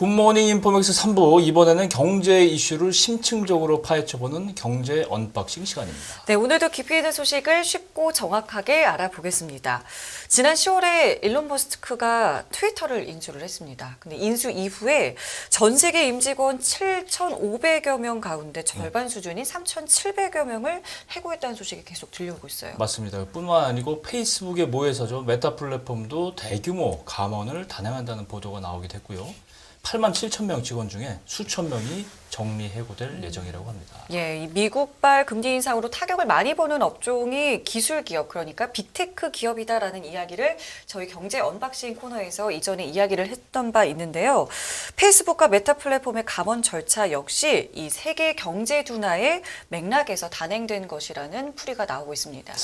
굿모닝 인포맥스 3부 이번에는 경제 이슈를 심층적으로 파헤쳐보는 경제 언박싱 시간입니다. 네, 오늘도 깊이 있는 소식을 쉽고 정확하게 알아보겠습니다. 지난 10월에 일론 머스크가 트위터를 인수를 했습니다. 근데 인수 이후에 전 세계 임직원 7,500여 명 가운데 절반 수준인 3,700여 명을 해고했다는 소식이 계속 들려오고 있어요. 맞습니다. 뿐만 아니고 페이스북의 모회사죠. 메타 플랫폼도 대규모 감원을 단행한다는 보도가 나오기도 했고요. 8만 7천 명 직원 중에 수천 명이 정리 해고될 예정이라고 합니다. 예, 이 미국발 금리 인상으로 타격을 많이 보는 업종이 기술 기업 그러니까 빅테크 기업이다라는 이야기를 저희 경제 언박싱 코너에서 이전에 이야기를 했던 바 있는데요. 페이스북과 메타 플랫폼의 감원 절차 역시 이 세계 경제 둔화의 맥락에서 단행된 것이라는 풀이가 나오고 있습니다.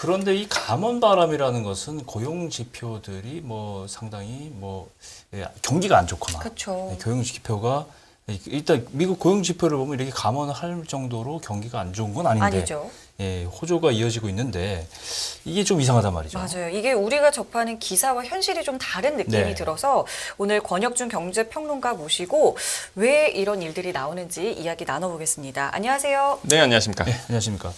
그런데 이 감원 바람이라는 것은 고용 지표들이 뭐 상당히 뭐 예, 경기가 안 좋거나 그렇죠. 네, 고용 지표가 일단 미국 고용 지표를 보면 이렇게 감원을 할 정도로 경기가 안 좋은 건 아닌데 아니죠. 예, 호조가 이어지고 있는데 이게 좀 이상하단 말이죠. 맞아요. 이게 우리가 접하는 기사와 현실이 좀 다른 느낌이 네. 들어서 오늘 권혁준 경제평론가 모시고 왜 이런 일들이 나오는지 이야기 나눠보겠습니다. 안녕하세요. 네, 안녕하십니까. 네, 안녕하십니까.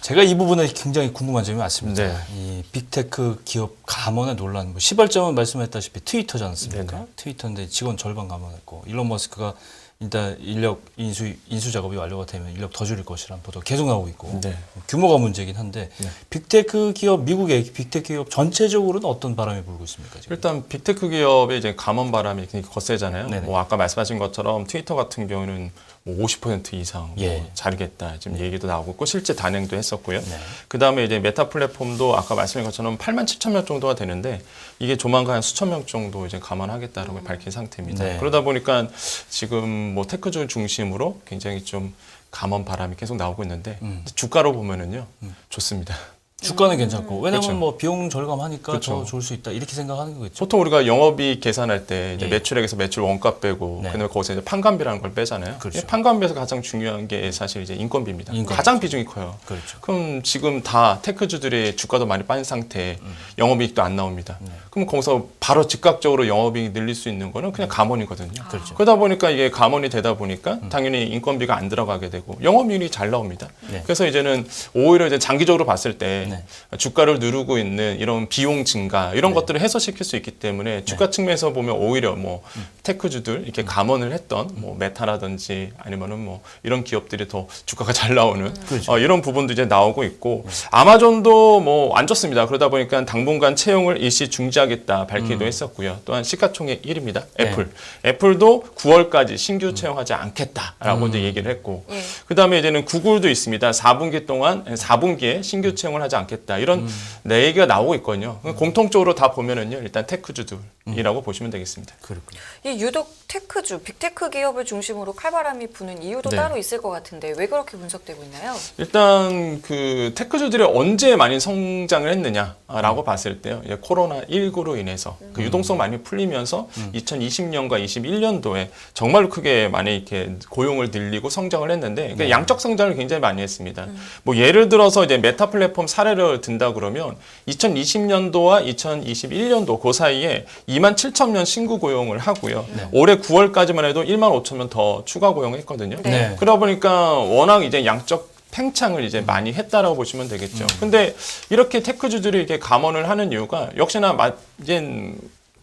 제가 이 부분에 굉장히 궁금한 점이 많습니다. 네. 이 빅테크 기업 감원의 논란, 뭐 시발점은 말씀했다시피 트위터지 않습니까? 네네. 트위터인데 직원 절반 감원했고 일론 머스크가 일단 인력 인수 인수 작업이 완료가 되면 인력 더 줄일 것이라는 보도 계속 나오고 있고 네. 규모가 문제긴 한데 네. 빅테크 기업 미국의 빅테크 기업 전체적으로는 어떤 바람이 불고 있습니까 지금? 일단 빅테크 기업의 이제 감원 바람이 굉장히 거세잖아요. 네네. 뭐 아까 말씀하신 것처럼 트위터 같은 경우는 뭐50% 이상 예. 뭐 자르겠다 지금 얘기도 나오고 있고 실제 단행도 했었고요. 네. 그 다음에 이제 메타 플랫폼도 아까 말씀하신 것처럼 8만 7천 명 정도가 되는데 이게 조만간 수천 명 정도 이제 감원하겠다라고 밝힌 상태입니다. 네. 그러다 보니까 지금 뭐 테크주 중심으로 굉장히 좀 감원 바람이 계속 나오고 있는데 음. 주가로 보면은요 좋습니다. 주가는 괜찮고 왜냐면 그렇죠. 뭐 비용 절감하니까 더 그렇죠. 좋을 수 있다 이렇게 생각하는 거겠죠. 보통 우리가 영업이익 계산할 때 이제 예. 매출액에서 매출 원가 빼고 네. 그다음에 거기서 이제 판관비라는 걸 빼잖아요. 그렇죠. 이 판관비에서 가장 중요한 게 사실 이제 인건비입니다. 인건비. 가장 비중이 커요. 그렇죠. 그럼 지금 다 테크주들의 주가도 많이 빠진 상태에 음. 영업이익도 안 나옵니다. 네. 그럼 거기서 바로 즉각적으로 영업이익 늘릴 수 있는 거는 그냥 감원이거든요. 그렇죠. 그러다 보니까 이게 감원이 되다 보니까 당연히 인건비가 안 들어가게 되고 영업이익이 잘 나옵니다. 네. 그래서 이제는 오히려 이제 장기적으로 봤을 때 네. 주가를 누르고 있는 이런 비용 증가 이런 네. 것들을 해소시킬 수 있기 때문에 주가 측면에서 보면 오히려 뭐 음. 테크주들 이렇게 감원을 했던 뭐 메타라든지 아니면은 뭐 이런 기업들이 더 주가가 잘 나오는 그렇죠. 어, 이런 부분도 이제 나오고 있고 아마존도 뭐 안 좋습니다. 그러다 보니까 당분간 채용을 일시 중지하겠다 밝히기도 했었고요. 또한 시가총액 1위입니다. 음. 네. 애플. 애플도 9월까지 신규 채용하지 않겠다라고 음. 이제 얘기를 했고 예. 그다음에 이제는 구글도 있습니다. 4분기 동안 4분기에 신규 채용을 하지 않 겠다. 이런 음. 내 얘기가 나오고 있거든요. 공통적으로 다 보면은요. 일단 테크주들이라고 보시면 되겠습니다. 그렇군요. 이 유독 테크주, 빅테크 기업을 중심으로 칼바람이 부는 이유도 네. 따로 있을 것 같은데 왜 그렇게 분석되고 있나요? 일단 그 테크주들이 언제 많이 성장을 했느냐라고 봤을 때요. 이제 코로나 19로 인해서 그 유동성 많이 풀리면서 2020년과 21년도에 정말로 크게 많이 이렇게 고용을 늘리고 성장을 했는데 그러니까 양적 성장을 굉장히 많이 했습니다. 뭐 예를 들어서 이제 메타 플랫폼 사례 를 든다 그러면 2020년도와 2021년도 그 사이에 2만 7천 명 신규 고용을 하고요. 올해 9월까지만 해도 1만 5천 명 더 추가 고용했거든요. 네. 네. 그러다 보니까 워낙 이제 양적 팽창을 이제 많이 했다라고 보시면 되겠죠. 근데 이렇게 테크주들이 이렇게 감원을 하는 이유가 역시나 마- 이제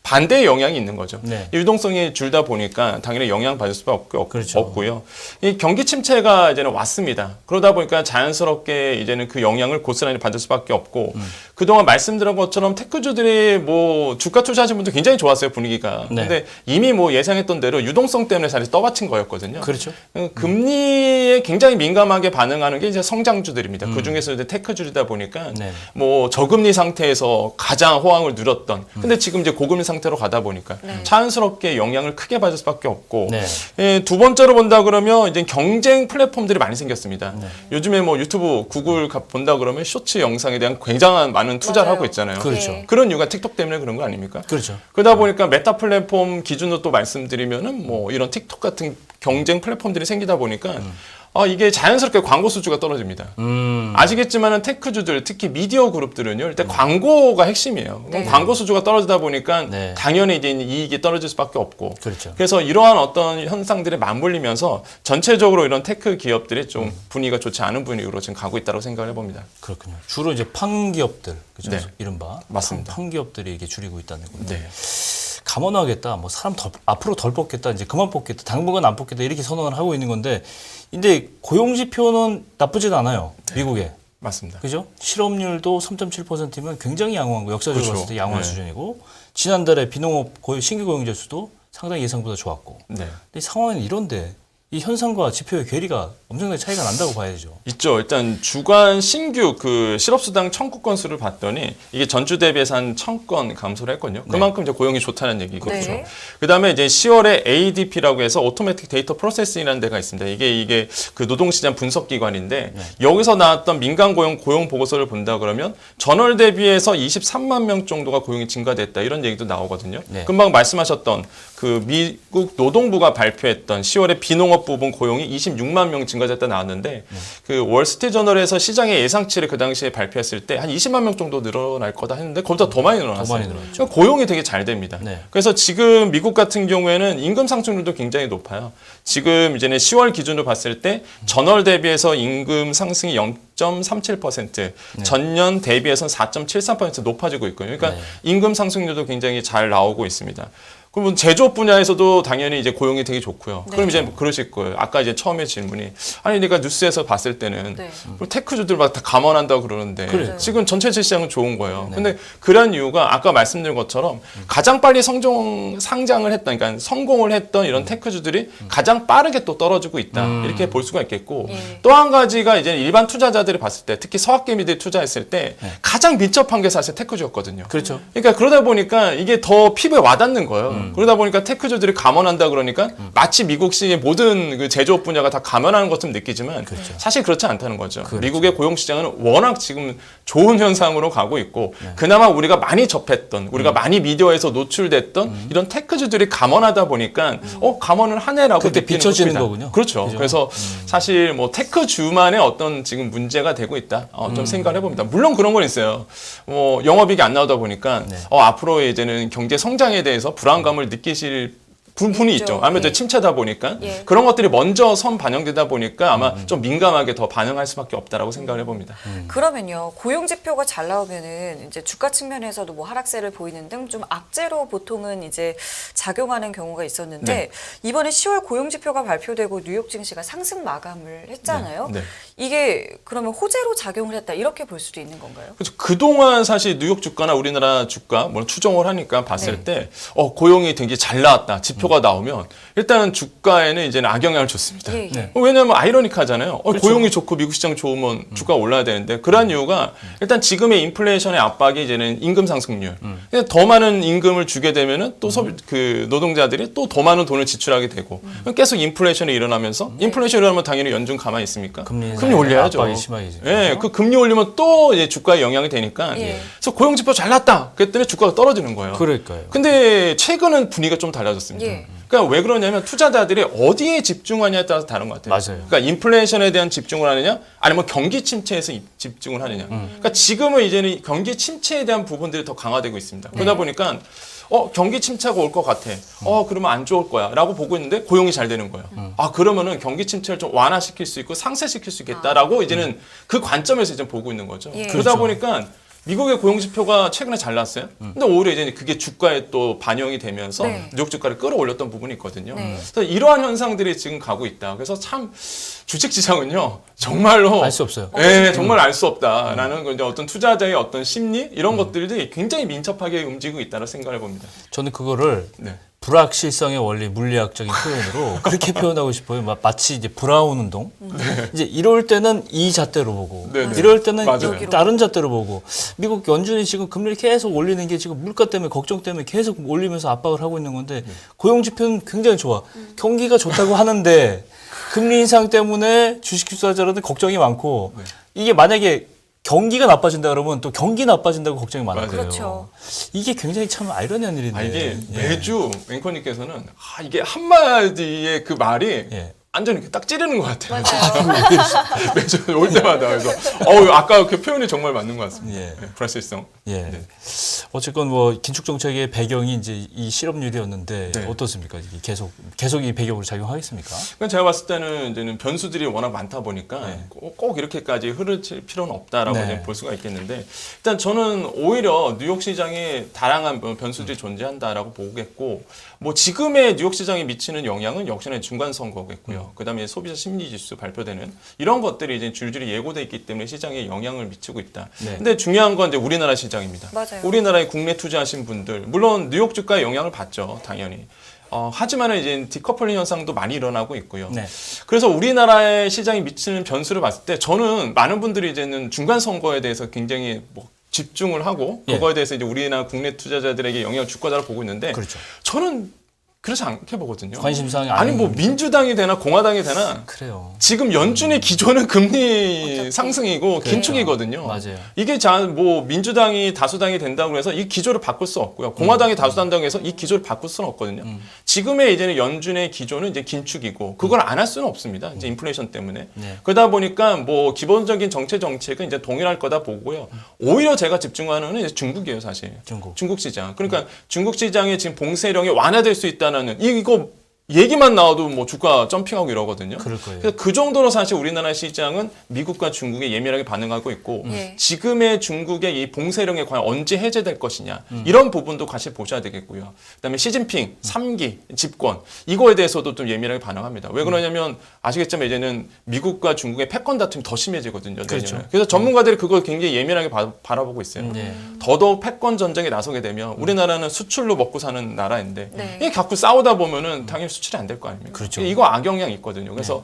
반대의 영향이 있는 거죠. 네. 유동성이 줄다 보니까 당연히 영향 받을 수밖에 없, 그렇죠. 고요 이 경기 침체가 이제는 왔습니다. 그러다 보니까 자연스럽게 이제는 그 영향을 고스란히 받을 수밖에 없고 음. 그동안 말씀드린 것처럼 테크주들이 뭐 주가 투자하신 분들 굉장히 좋았어요 분위기가. 네. 근데 이미 뭐 예상했던 대로 유동성 때문에 사실 떠받친 거였거든요. 그렇죠. 어, 금리에 굉장히 민감하게 반응하는 게 이제 성장주들입니다. 음. 그 중에서 이제 테크주이다 보니까 네. 뭐 저금리 상태에서 가장 호황을 누렸던. 근데 지금 이제 고금리 상태로 가다 보니까 네. 자연스럽게 영향을 크게 받을 수밖에 없고. 네. 예, 두 번째로 본다 그러면 이제 경쟁 플랫폼들이 많이 생겼습니다. 네. 요즘에 뭐 유튜브, 구글 가- 본다 그러면 쇼츠 영상에 대한 굉장한 많은 투자를 맞아요. 하고 있잖아요. 그렇죠. 예. 그런 이유가 틱톡 때문에 그런 거 아닙니까? 그렇죠. 그러다 보니까 메타 플랫폼 기준으로 또 말씀드리면은 뭐 이런 틱톡 같은 경쟁 플랫폼들이 생기다 보니까 아, 이게 자연스럽게 광고 수주가 떨어집니다. 음. 아시겠지만은 테크주들 특히 미디어 그룹들은요 일단 광고가 핵심이에요. 네. 광고 수주가 떨어지다 보니까 네. 당연히 이제 이익이 떨어질 수밖에 없고. 그렇죠. 그래서 이러한 어떤 현상들이 맞물리면서 전체적으로 이런 테크 기업들이 좀 음. 분위기가 좋지 않은 분위기로 지금 가고 있다고 생각을 해봅니다. 그렇군요. 주로 이제 판 기업들, 그죠? 네. 이른바 맞습니다. 판, 판 기업들이 이게 줄이고 있다는 겁니다. 네. 감원하겠다, 뭐 사람 더, 앞으로 덜 뽑겠다, 이제 그만 뽑겠다, 당분간 안 뽑겠다 이렇게 선언을 하고 있는 건데, 근데 고용 지표는 나쁘지도 않아요. 네. 미국에. 맞습니다. 그죠? 실업률도 3.7%면 굉장히 양호한 거, 역사적으로 그렇죠. 봤을 때 양호한 네. 수준이고, 지난달에 비농업 고용, 신규 고용자 수도 상당히 예상보다 좋았고. 네. 근데 상황은 이런데 이 현상과 지표의 괴리가 엄청나게 차이가 난다고 봐야죠. 있죠. 일단 주간 신규 그 실업수당 청구 건수를 봤더니 이게 전주 대비해서 한 천 건 감소를 했거든요. 그만큼 이제 고용이 좋다는 얘기거든요. 네. 그다음에 이제 10월에 ADP라고 해서 오토매틱 데이터 프로세싱이라는 데가 있습니다. 이게 이게 그 노동시장 분석 기관인데 여기서 나왔던 민간 고용 고용 보고서를 본다 그러면 전월 대비해서 23만 명 정도가 고용이 증가됐다 이런 얘기도 나오거든요. 네. 금방 말씀하셨던 그 미국 노동부가 발표했던 10월에 비농업 부분 고용이 26만 명 증가됐다 나왔는데 그 월스트리트저널에서 시장의 예상치를 그 당시에 발표했을 때 한 20만 명 정도 늘어날 거다 했는데 그보다 더 많이 늘어났어요. 더 많이 늘어났죠. 그러니까 고용이 되게 잘 됩니다. 네. 그래서 지금 미국 같은 경우에는 임금 상승률도 굉장히 높아요. 지금 이제는 10월 기준으로 봤을 때 전월 대비해서 임금 상승이 0.37%, 전년 대비해서는 4.73% 높아지고 있고요. 그러니까 네. 임금 상승률도 굉장히 잘 나오고 있습니다. 그러면 제조업 분야에서도 당연히 이제 고용이 되게 좋고요. 네. 그럼 이제 그러실 거예요. 아까 이제 처음에 질문이 아니 내가 뉴스에서 봤을 때는 네. 테크주들 막 다 감원한다고 그러는데 그래요. 지금 전체 시장은 좋은 거예요. 근데 그런 이유가 아까 말씀드린 것처럼 가장 빨리 성종 상장을 했던 그러니까 성공을 했던 이런 테크주들이 가장 빠르게 또 떨어지고 있다. 이렇게 볼 수가 있겠고 예. 또한 가지가 이제 일반 투자자들이 봤을 때 특히 서학개미들이 투자했을 때 가장 밀접한 게 사실 테크주였거든요. 그렇죠. 그러니까 그러다 보니까 이게 더 피부에 와닿는 거예요. 그러다 보니까 테크 주들이 감원한다 그러니까 마치 미국식의 모든 그 제조업 분야가 다 감원하는 것처럼 느끼지만 사실 그렇지 않다는 거죠. 그렇죠. 미국의 고용 시장은 워낙 지금 좋은 현상으로 가고 있고 그나마 우리가 많이 접했던 우리가 많이 미디어에서 노출됐던 이런 테크주들이 감원하다 보니까 어 감원을 하네라고 그때 비춰지는. 거군요. 그렇죠. 그죠? 그래서 사실 뭐 테크주만의 어떤 지금 문제가 되고 있다. 어, 좀 생각을 해봅니다. 물론 그런 건 있어요. 뭐 영업이익이 안 나오다 보니까 네. 어, 앞으로 이제는 경제 성장에 대해서 불안감 을 느끼실 부분이 있죠. 있죠. 아무래도 예. 침체다 보니까 예. 그런 것들이 먼저 선 반영되다 보니까 아마 음. 좀 민감하게 더 반응할 수밖에 없다라고 생각을 해봅니다. 그러면요 고용 지표가 잘 나오면은 이제 주가 측면에서도 뭐 하락세를 보이는 등 좀 악재로 보통은 이제 작용하는 경우가 있었는데 네. 이번에 10월 고용 지표가 발표되고 뉴욕 증시가 상승 마감을 했잖아요. 네. 이게 그러면 호재로 작용을 했다 이렇게 볼 수도 있는 건가요? 그래서 그동안 사실 뉴욕 주가나 우리나라 주가 뭐 추정을 하니까 봤을 네. 때 어, 고용이 되게 잘 나왔다. 지표가 나오면 일단은 주가에는 이제는 악영향을 줬습니다. 예, 예. 네. 어, 왜냐하면 아이러니하잖아요. 어, 그렇죠. 고용이 좋고 미국 시장 좋으면 주가 올라야 되는데 그러한 이유가 일단 지금의 인플레이션의 압박이 이제는 임금 상승률. 그냥 더 많은 임금을 주게 되면은 또 소비 그 노동자들이 또 더 많은 돈을 지출하게 되고 계속 인플레이션이 일어나면서 인플레이션이 일어나면 당연히 연준 가만히 있습니까? 금리 금리 올려야죠. 압박이 심하게 예, 그 금리 올리면 또 이제 주가에 영향이 되니까. 예. 그래서 고용 지표 잘 났다. 그랬더니 주가가 떨어지는 거예요. 그러니까요. 근데 최근은 분위기가 좀 달라졌습니다. 예. 그러니까 왜 그러냐면 투자자들이 어디에 집중하냐에 따라서 다른 것 같아요. 맞아요. 그러니까 인플레이션에 대한 집중을 하느냐, 아니면 경기 침체에서 이- 집중을 하느냐. 음. 그러니까 지금은 이제는 경기 침체에 대한 부분들이 더 강화되고 있습니다. 그러다 네. 보니까 어 경기 침체가 올 것 같아. 어 그러면 안 좋을 거야라고 보고 있는데 고용이 잘 되는 거예요. 음. 아 그러면은 경기 침체를 좀 완화시킬 수 있고 상쇄시킬 수 있겠다라고 이제는 그 관점에서 이제 보고 있는 거죠. 예. 그러다 그렇죠. 보니까 미국의 고용 지표가 최근에 잘 났어요. 근데 오히려 이제 그게 주가에 또 반영이 되면서 네. 뉴욕 주가를 끌어올렸던 부분이 있거든요. 네. 그래서 이러한 현상들이 지금 가고 있다. 그래서 참 주식 시장은요 정말로 알 수 없어요. 예, 정말 알 수 없다라는 건 이제 어떤 투자자의 어떤 심리 이런 것들이 굉장히 민첩하게 움직이고 있다고 생각해 봅니다. 저는 그거를 네. 불확실성의 원리 물리학적인 표현으로 그렇게 표현하고 싶어요. 마- 마치 이제 브라운 운동. 이제 이럴 때는 이 잣대로 보고, 네, 네. 이럴 때는 맞아요. 이- 다른 잣대로 보고. 미국 연준이 지금 금리를 계속 올리는 게 지금 물가 때문에 걱정 때문에 계속 올리면서 압박을 하고 있는 건데 고용 지표는 굉장히 좋아. 경기가 좋다고 하는데 금리 인상 때문에 주식 투자자들은 걱정이 많고 네. 이게 만약에 경기가 나빠진다 그러면 또 경기 나빠진다고 걱정이 많아요. 맞아요. 그렇죠. 이게 굉장히 참 아이러니한 일인데. 아, 이게 예. 매주 앵커님께서는 아, 이게 한마디의 그 말이 예. 완전 이렇게 딱 찌르는 것 같아요. 맞아요. 매주 올 때마다 그래서 어우 아까 그 표현이 정말 맞는 것 같습니다. 예. 네, 불확실성. 예. 네. 어쨌건 뭐 긴축 정책의 배경이 이제 이 실업률이었는데 네. 어떻습니까? 이게 계속 계속 이 배경으로 작용하겠습니까? 그러니까 제가 봤을 때는 이제는 변수들이 워낙 많다 보니까 네. 꼭, 꼭 이렇게까지 흐르칠 필요는 없다라고 네. 이제 볼 수가 있겠는데 일단 저는 오히려 뉴욕 시장에 다양한 뭐 변수들이 존재한다라고 보겠고 뭐 지금의 뉴욕 시장에 미치는 영향은 역시나 중간 선거겠고요. 그 다음에 소비자 심리 지수 발표되는 이런 것들이 이제 줄줄이 예고돼 있기 때문에 시장에 영향을 미치고 있다. 네. 근데 중요한 건 이제 우리나라 시장입니다. 맞아요. 우리나라에 국내 투자하신 분들 물론 뉴욕 주가에 영향을 받죠, 당연히. 어, 하지만은 이제 디커플링 현상도 많이 일어나고 있고요. 네. 그래서 우리나라의 시장이 미치는 변수를 봤을 때 저는 많은 분들이 이제는 중간 선거에 대해서 굉장히 뭐 집중을 하고 예. 그거에 대해서 이제 우리나라 국내 투자자들에게 영향을 줄 거다라고 보고 있는데 그렇죠. 저는 그렇지 않게 보거든요. 관심 사항이 아니 뭐 민주당이 되나 공화당이 되나 그래요. 지금 연준의 기조는 금리. 상승이고 그래요. 긴축이거든요. 맞아요. 이게 자뭐 민주당이 다수당이 된다고 해서 이 기조를 바꿀 수 없고요. 공화당이 다수당다고 해서 이 기조를 바꿀 수는 없거든요. 음. 지금의 이제는 연준의 기조는 이제 긴축이고 그걸 안 할 수는 없습니다. 이제 인플레이션 때문에. 네. 그러다 보니까 뭐 기본적인 정체 정책은 이제 동일할 거다 보고요. 오히려 제가 집중하는 은 이제 중국이에요, 사실. 중국. 중국 시장. 그러니까 중국 시장의 지금 봉쇄령이 완화될 수 있다 는 이- 이거 얘기만 나와도 뭐 주가 점핑하고 이러거든요. 그럴 거예요. 그래서 그 정도로 사실 우리나라 시장은 미국과 중국에 예민하게 반응하고 있고 예. 지금의 중국의 이 봉쇄령이 과연 언제 해제될 것이냐 음. 이런 부분도 같이 보셔야 되겠고요. 그다음에 시진핑 3기 집권 이거에 대해서도 좀 예민하게 반응합니다. 음. 왜 그러냐면 아시겠지만 이제는 미국과 중국의 패권 다툼이 더 심해지거든요. 그렇죠. 그래서 전문가들이 그걸 굉장히 예민하게 바, 라보고 있어요. 네. 더더욱 패권 전쟁에 나서게 되면 우리나라는 수출로 먹고 사는 나라인데 네. 이게 자꾸 싸우다 보면은 당연히 수출이 안 될 거 아닙니까? 그렇죠. 이거 악영향이 있거든요. 그래서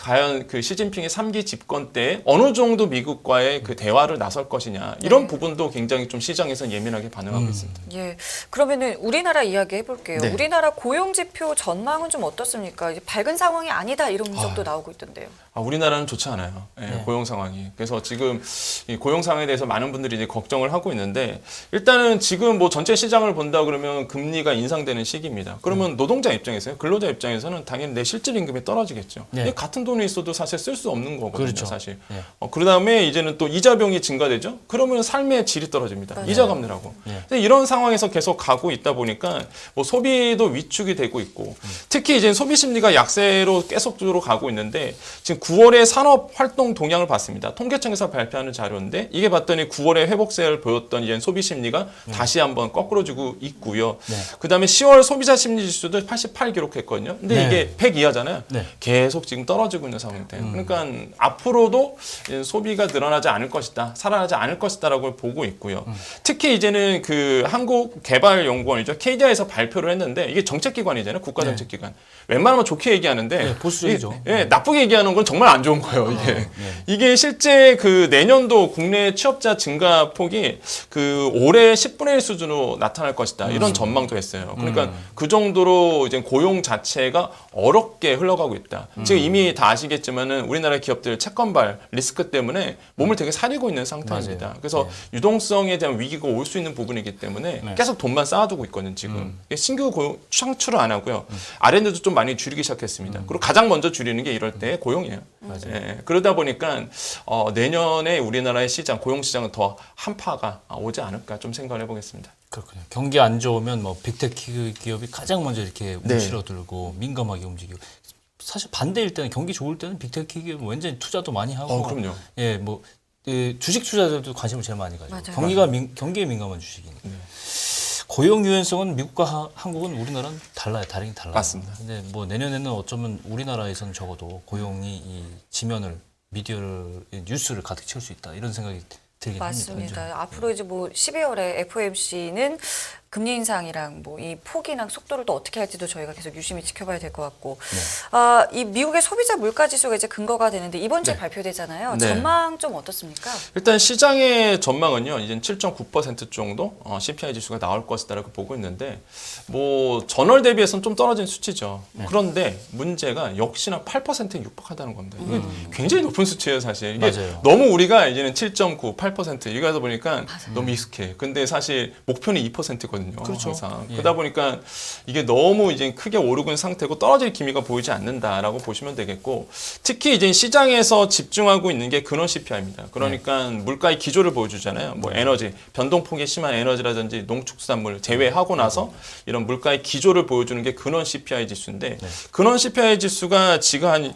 과연 그 시진핑의 3기 집권 때 어느 정도 미국과의 그 대화를 나설 것이냐 이런 네. 부분도 굉장히 좀 시장에서 예민하게 반응하고 있습니다. 예. 그러면은 우리나라 이야기 해볼게요. 네. 우리나라 고용 지표 전망은 좀 어떻습니까? 이제 밝은 상황이 아니다 이런 분석도 나오고 있던데요. 아, 우리나라는 좋지 않아요. 예, 네. 고용 상황이. 그래서 지금 이 고용 상황에 대해서 많은 분들이 이제 걱정을 하고 있는데 일단은 지금 뭐 전체 시장을 본다 그러면 금리가 인상되는 시기입니다. 그러면 음. 노동자 입장에서요, 근로자 입장에서는 당연히 내 실질 임금이 떨어지겠죠. 네. 같은 돈이 있어도 사실 쓸 수 없는 거거든요, 그렇죠. 사실. 네. 어, 그 다음에 이제는 또 이자 비용이 증가되죠. 그러면 삶의 질이 떨어집니다. 맞아요. 이자 갚느라고. 네. 근데 이런 상황에서 계속 가고 있다 보니까 뭐 소비도 위축이 되고 있고 특히 이제 소비 심리가 약세로 계속적으로 가고 있는데 지금 9월에 산업 활동 동향을 봤습니다. 통계청에서 발표하는 자료인데 이게 봤더니 9월에 회복세를 보였던 이제 소비 심리가 다시 한번 거꾸로지고 있고요. 네. 그다음에 10월 소비자 심리 지수도 88 기록했거든요. 근데 네. 이게 100 이하잖아요. 네. 계속 지금 떨어지고 있는 상황인데 그러니까 앞으로도 소비가 늘어나지 않을 것이다 살아나지 않을 것이다라고 보고 있고요 특히 이제는 그 한국 개발연구원이죠 KDI에서 발표를 했는데 이게 정책기관이잖아요 국가정책기관 웬만하면 좋게 얘기하는데 네, 보수적이죠. 이게, 예, 나쁘게 얘기하는 건 정말 안 좋은 거예요 이게 네. 이게 실제 그 내년도 국내 취업자 증가 폭이 그 올해 10분의 1 수준으로 나타날 것이다 이런 음. 전망도 했어요. 그러니까 그 정도로 이제 고용 자체가 어렵게 흘러가고 있다. 음. 지금 이미 다 아시겠지만은 우리나라 기업들 채권발 리스크 때문에 몸을 되게 사리고 있는 상태입니다. 맞아요. 그래서 유동성에 대한 위기가 올 수 있는 부분이기 때문에 네. 계속 돈만 쌓아두고 있거든요. 지금 음. 신규 고용 창출을 안 하고요. R&D도 좀 많이 줄이기 시작했습니다. 그리고 가장 먼저 줄이는 게 이럴 때 고용이에요. 음. 맞아요. 예, 그러다 보니까 어, 내년에 우리나라의 시장 고용 시장은 더 한파가 오지 않을까 좀 생각을 해보겠습니다. 그렇군요. 경기 안 좋으면 뭐 빅테크 기업이 가장 먼저 이렇게 네. 움츠러들고 민감하게 움직이고 사실 반대일 때는 경기 좋을 때는 빅테크 기업 완전히 투자도 많이 하고 어, 그럼요. 예, 뭐 예, 주식 투자들도 관심을 제일 많이 가지고 맞아요. 경기가 민, 경기에 민감한 주식이니까. 네. 고용 유연성은 미국과 하- 한국은 우리나라는 달라요. 다르긴 달라요. 맞습니다. 근데 뭐 내년에는 어쩌면 우리나라에서는 적어도 고용이 이 지면을 미디어를 뉴스를 가득 채울 수 있다. 이런 생각이 들긴 합니다. 맞습니다. 앞으로 이제 뭐 12월에 FOMC는 금리 인상이랑 뭐 이 폭이랑 속도를 또 어떻게 할지도 저희가 계속 유심히 지켜봐야 될 것 같고, 네. 아, 이 미국의 소비자 물가 지수가 이제 근거가 되는데 이번 주에 네. 발표되잖아요. 네. 전망 좀 어떻습니까? 일단 시장의 전망은요, 이제 7.9% 정도 어, CPI 지수가 나올 것이다라고 보고 있는데, 뭐 전월 대비해서는 좀 떨어진 수치죠. 네. 그런데 문제가 역시나 8%에 육박하다는 겁니다. 이게 굉장히 높은 수치예요, 사실. 이게 음. 맞아요. 너무 우리가 이제는 7.9, 8% 이거 하다 보니까 너무 익숙해. 근데 사실 목표는 2%거든요. 있거든요. 그렇죠. 항상. 예. 그러다 보니까 이게 너무 이제 크게 오르고 있는 상태고 떨어질 기미가 보이지 않는다라고 보시면 되겠고 특히 이제 시장에서 집중하고 있는 게 근원 CPI입니다. 그러니까 네. 물가의 기조를 보여주잖아요. 뭐 에너지 변동폭이 심한 에너지라든지 농축산물 제외하고 나서 이런 물가의 기조를 보여주는 게 근원 CPI 지수인데 네. 근원 CPI 지수가 지금 한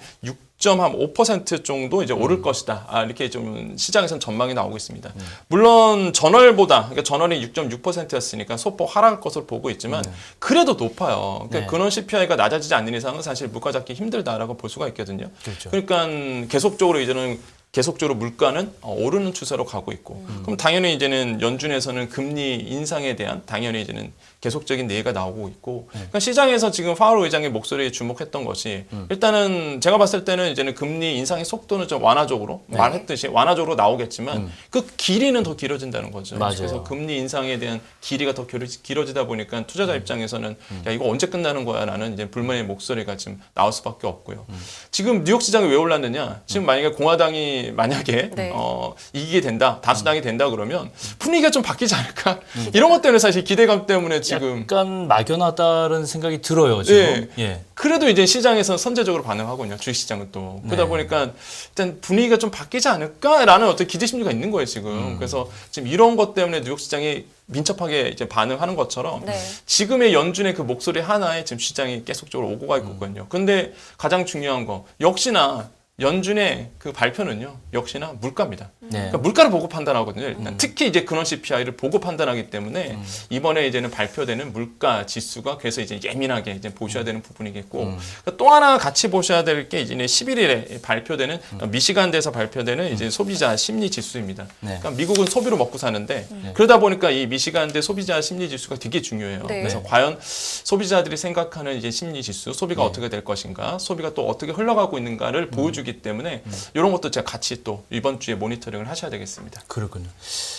6.5% 정도 이제 오를 것이다. 아, 이렇게 좀 시장에서는 전망이 나오고 있습니다. 물론 전월보다 그러니까 전월이 6.6%였으니까 소폭 하락할 것으로 보고 있지만 그래도 높아요. 그러니까 네. 근원 CPI가 낮아지지 않는 이상은 사실 물가 잡기 힘들다라고 볼 수가 있거든요. 그렇죠. 그러니까 계속적으로 이제는 계속적으로 물가는 어, 오르는 추세로 가고 있고. 그럼 당연히 이제는 연준에서는 금리 인상에 대한 당연히 이제는 계속적인 내가 나오고 있고. 그러니까 시장에서 지금 파월 의장의 목소리에 주목했던 것이 일단은 제가 봤을 때는 이제는 금리 인상의 속도는 좀 완화적으로 말했듯이 완화적으로 나오겠지만 그 길이는 더 길어진다는 거죠. 맞아요. 그래서 금리 인상에 대한 길이가 더 길어- 길어지다 보니까 투자자 입장에서는 야 이거 언제 끝나는 거야라는 이제 불만의 목소리가 지금 나올 수밖에 없고요. 지금 뉴욕 시장이 왜 올랐느냐? 지금 만약에 공화당이 만약에 네. 어, 이기게 된다, 다수당이 된다 그러면 분위기가 좀 바뀌지 않을까? 이런 것 때문에 사실 기대감 때문에 지금 약간 막연하다는 생각이 들어요 지금. 예. 그래도 이제 시장에서 선제적으로 반응하거든요. 주식시장은 또. 그러다 네. 보니까 일단 분위기가 좀 바뀌지 않을까라는 어떤 기대 심리가 있는 거예요, 지금. 음. 그래서 지금 이런 것 때문에 뉴욕 시장이 민첩하게 이제 반응하는 것처럼 네. 지금의 연준의 그 목소리 하나에 지금 시장이 계속적으로 오고 가 있거든요. 근데 가장 중요한 거 역시나 연준의 그 발표는요, 역시나 물가입니다. 네. 그러니까 물가를 보고 판단하거든요. 일단 특히 이제 근원 CPI를 보고 판단하기 때문에 음. 이번에 이제는 발표되는 물가 지수가 그래서 이제 예민하게 이제 보셔야 되는 부분이겠고 음. 그러니까 또 하나 같이 보셔야 될 게 이제 11일에 발표되는 음. 미시간대에서 발표되는 이제 소비자 심리 지수입니다. 네. 그러니까 미국은 소비로 먹고 사는데 그러다 보니까 이 미시간대 소비자 심리 지수가 되게 중요해요. 네. 그래서 과연 소비자들이 생각하는 이제 심리 지수, 소비가 네. 어떻게 될 것인가, 소비가 또 어떻게 흘러가고 있는가를 음. 보여주기 때문에 이런 것도 제가 같이 또 이번 주에 모니터링을 하셔야 되겠습니다. 그렇군요.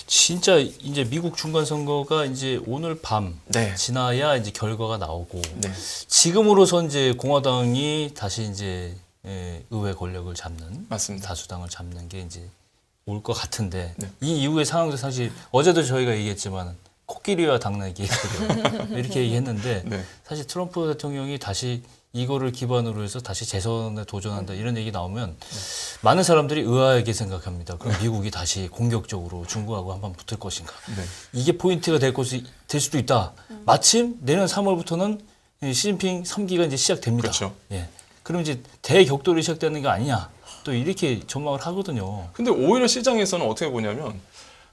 진짜 이제 미국 중간 선거가 이제 오늘 밤 네. 지나야 이제 결과가 나오고 네. 지금으로선 이제 공화당이 다시 이제 예, 의회 권력을 잡는 맞습니다. 다수당을 잡는 게 이제 올 것 같은데 네. 이 이후의 상황도 사실 어제도 저희가 얘기했지만 코끼리와 당나귀 이렇게 얘기했는데 네. 사실 트럼프 대통령이 다시 이거를 기반으로 해서 다시 재선에 도전한다 이런 얘기 나오면 많은 사람들이 의아하게 생각합니다. 그럼 미국이 다시 공격적으로 중국하고 한번 붙을 것인가? 네. 이게 포인트가 될 것이 될 수도 있다. 마침 내년 3월부터는 시진핑 3기가 이제 시작됩니다. 그렇죠. 예. 그럼 이제 대격돌이 시작되는 거 아니냐? 또 이렇게 전망을 하거든요. 근데 오히려 시장에서는 어떻게 보냐면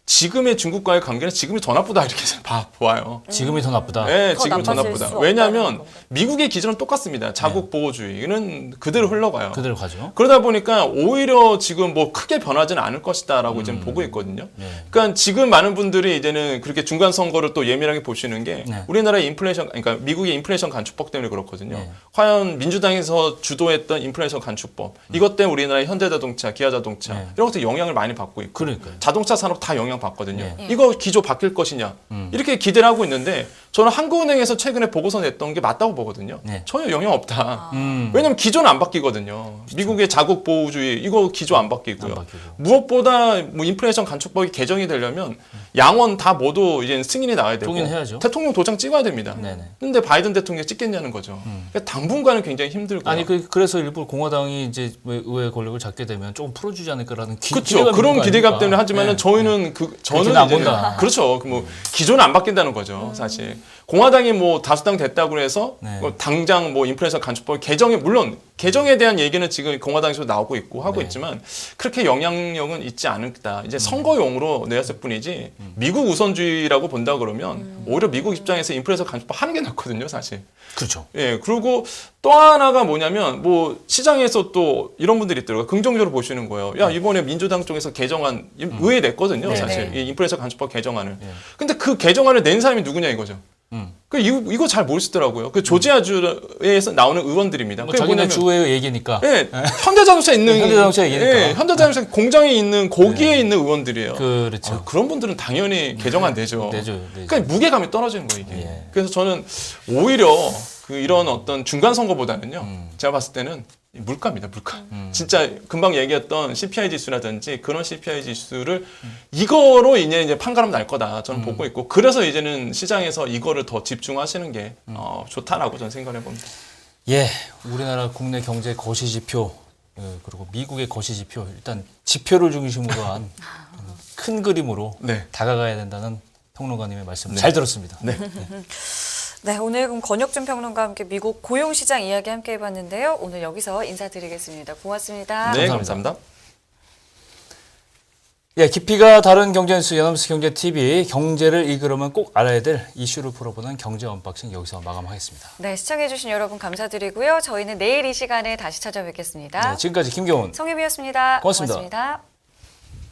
지금의 중국과의 관계는 지금이 더 나쁘다 이렇게 봐, 보아요. 지금이 더 나쁘다. 네, 더 지금이 더 나빠질 나쁘다. 수 왜냐하면 건가요? 미국의 기준은 똑같습니다. 자국 보호주의는 그대로 흘러가요. 그대로 가죠. 그러다 보니까 오히려 지금 뭐 크게 변하지는 않을 것이다라고 지금 보고 있거든요. 네. 그러니까 지금 많은 분들이 이제는 그렇게 중간 선거를 또 예민하게 보시는 게 네. 우리나라의 인플레이션, 그러니까 미국의 인플레이션 간축법 때문에 그렇거든요. 네. 과연 민주당에서 주도했던 인플레이션 간축법 이것 때문에 우리나라의 현대자동차, 기아자동차 네. 이런 것도 영향을 많이 받고 있고 그러니까요. 자동차 산업 다 영향 받거든요. 네. 이거 기조 바뀔 것이냐 음. 이렇게 기대를 하고 있는데 저는 한국은행에서 최근에 보고서 냈던 게 맞다고 보거든요. 네. 전혀 영향 없다. 음. 왜냐면 기조는 안 바뀌거든요. 미국의 자국 보호주의 이거 기조 안 바뀌고요. 안 바뀌고. 무엇보다 뭐 인플레이션 간축법이 개정이 되려면 양원 다 모두 이제 승인이 나와야 되고 동의해야죠. 대통령 도장 찍어야 됩니다. 네네. 근데 바이든 대통령이 찍겠냐는 거죠. 그러니까 당분간은 굉장히 힘들고. 아니 그, 그래서 일부 공화당이 이제 왜 의회 권력을 잡게 되면 조금 풀어주지 않을까라는 기, 그렇죠. 그런 기대감 아닙니까? 때문에 하지만은 네. 저희는 그 저는 그렇게는 안 이제는 본다. 그렇죠. 그뭐 기존은 안 바뀐다는 거죠, 사실. 공화당이 뭐 다수당 됐다고 해서 네. 뭐 당장 뭐 인플레이션 간축법 개정에 물론 개정에 대한 얘기는 지금 공화당에서 나오고 있고 하고 네. 있지만 그렇게 영향력은 있지 않다. 이제 선거용으로 내었을 뿐이지 음. 미국 우선주의라고 본다 그러면 오히려 미국 입장에서 인플레이션 간축법 하는 게 낫거든요, 사실. 그렇죠. 예, 그리고 또 하나가 뭐냐면 뭐 시장에서 또 이런 분들이 있더라고요. 긍정적으로 보시는 거예요. 야, 이번에 민주당 쪽에서 개정안 의회 냈거든요, 네, 사실. 네. 이 인플레이션 간축법 개정안을. 예. 근데 그 개정안을 낸 사람이 누구냐 이거죠. 음. 그 이거, 이거 잘 모르시더라고요. 그 조지아주에서 나오는 의원들입니다. 뭐 자기네 뭐냐면 주의 얘기니까. 예, 현대자동차 있는 현대자동차 얘기니까. 예, 현대자동차 공장에 있는 거기에 있는 의원들이에요. 그렇죠. 아, 그런 분들은 당연히 개정안 내죠. 내죠. 내죠. 그러니까 무게감이 떨어지는 거예요, 이게. 예. 그래서 저는 오히려 그 이런 어떤 중간 선거보다는요. 음. 제가 봤을 때는 물가입니다, 물가. 진짜 금방 얘기했던 CPI 지수라든지 그런 CPI 지수를 이거로 이제 이제 판가름 날 거다 저는 보고 있고 그래서 이제는 시장에서 이거를 더 집중하시는 게 어, 좋다라고 저는 생각해 봅니다. 예, 우리나라 국내 경제 거시 지표 예, 그리고 미국의 거시 지표 일단 지표를 중심으로 한 큰 그림으로 네. 다가가야 된다는 평론가님의 말씀 잘 들었습니다. 네. 네, 오늘 그럼 권혁준 평론가와 함께 미국 고용 시장 이야기 함께 해봤는데요. 오늘 여기서 인사드리겠습니다. 고맙습니다. 네, 감사합니다. 감사합니다. 예, 깊이가 다른 경제뉴스 연합스 경제 TV 경제를 이끌으면 꼭 알아야 될 이슈를 풀어보는 경제 언박싱 여기서 마감하겠습니다. 네, 시청해주신 여러분 감사드리고요. 저희는 내일 이 시간에 다시 찾아뵙겠습니다. 네, 지금까지 김경훈 성유미였습니다. 고맙습니다. 고맙습니다.